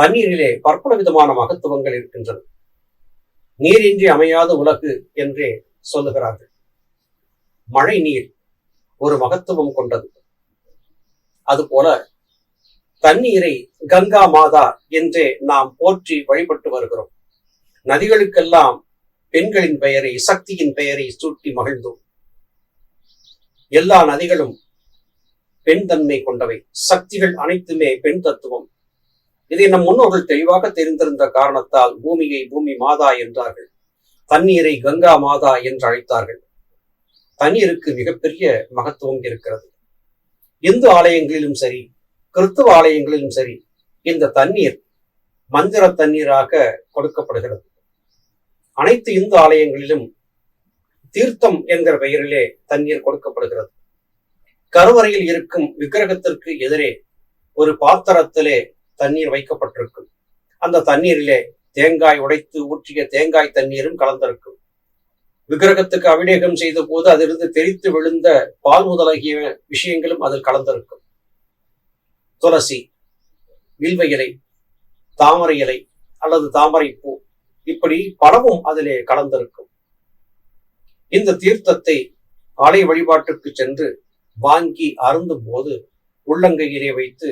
தண்ணீரிலே பற்பல விதமான மகத்துவங்கள் இருக்கின்றது நீரின்றி அமையாத உலகு என்றே சொல்லுகிறார்கள். மழை நீர் ஒரு மகத்துவம் கொண்டது. அதுபோல தண்ணீரை கங்கா மாதா என்றே நாம் போற்றி வழிபட்டு வருகிறோம். நதிகளுக்கெல்லாம் பெண்களின் பெயரை சக்தியின் பெயரை சூட்டி மகிழ்ந்தோம். எல்லா நதிகளும் பெண் தன்மை கொண்டவை. சக்திகள் அனைத்துமே பெண் தத்துவம். இதை நம் முன்னோர்கள் தெளிவாக தெரிந்திருந்த காரணத்தால் பூமியை பூமி மாதா என்றார்கள். தண்ணீரை கங்கா மாதா என்று அழைத்தார்கள். தண்ணீருக்கு மிகப்பெரிய மகத்துவம் இருக்கிறது. இந்து ஆலயங்களிலும் சரி கிறிஸ்துவ ஆலயங்களிலும் சரி இந்த தண்ணீர் மந்திர தண்ணீராக கொடுக்கப்படுகிறது. அனைத்து இந்து ஆலயங்களிலும் தீர்த்தம் என்கிற பெயரிலே தண்ணீர் கொடுக்கப்படுகிறது. கருவறையில் இருக்கும் விக்கிரகத்திற்கு எதிரே ஒரு பாத்திரத்திலே தண்ணீர் வைக்கப்பட்டிருக்கும். அந்த தண்ணீரிலே தேங்காய் உடைத்து ஊற்றிய தேங்காய் தண்ணீரும் கலந்திருக்கும். விக்கிரகத்துக்கு அபிநேகம் செய்த போது அதிலிருந்து தெரித்து விழுந்த பால் முதலாகிய விஷயங்களும் அதில் கலந்திருக்கும். துளசி வில்வ இலை தாமரை இலை அல்லது தாமரை பூ இப்படி பலவும் அதிலே கலந்திருக்கும். இந்த தீர்த்தத்தை ஆலய வழிபாட்டுக்கு சென்று வாங்கி அருந்தும் போது உள்ளங்கையிலே வைத்து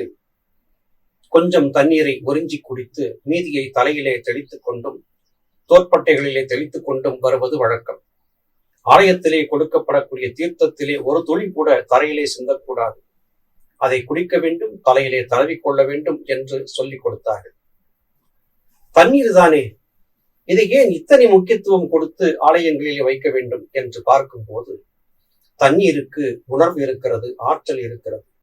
கொஞ்சம் தண்ணீரை உறிஞ்சி குடித்து மீதியை தலையிலே தெளித்துக் கொண்டும் தோற்பட்டைகளிலே தெளித்துக் கொண்டும் வருவது வழக்கம். ஆலயத்திலே கொடுக்கப்படக்கூடிய தீர்த்தத்திலே ஒரு துளி கூட தரையிலே சிந்தக்கூடாது. அதை குடிக்க வேண்டும் தலையிலே தடவிக்கொள்ள வேண்டும் என்று சொல்லிக் கொடுத்தார்கள். தண்ணீர் தானே? இதை ஏன் இத்தனை முக்கியத்துவம் கொடுத்து ஆலயங்களிலே வைக்க வேண்டும் என்று பார்க்கும்போது தண்ணீருக்கு உணர்வு இருக்கிறது ஆற்றல் இருக்கிறது.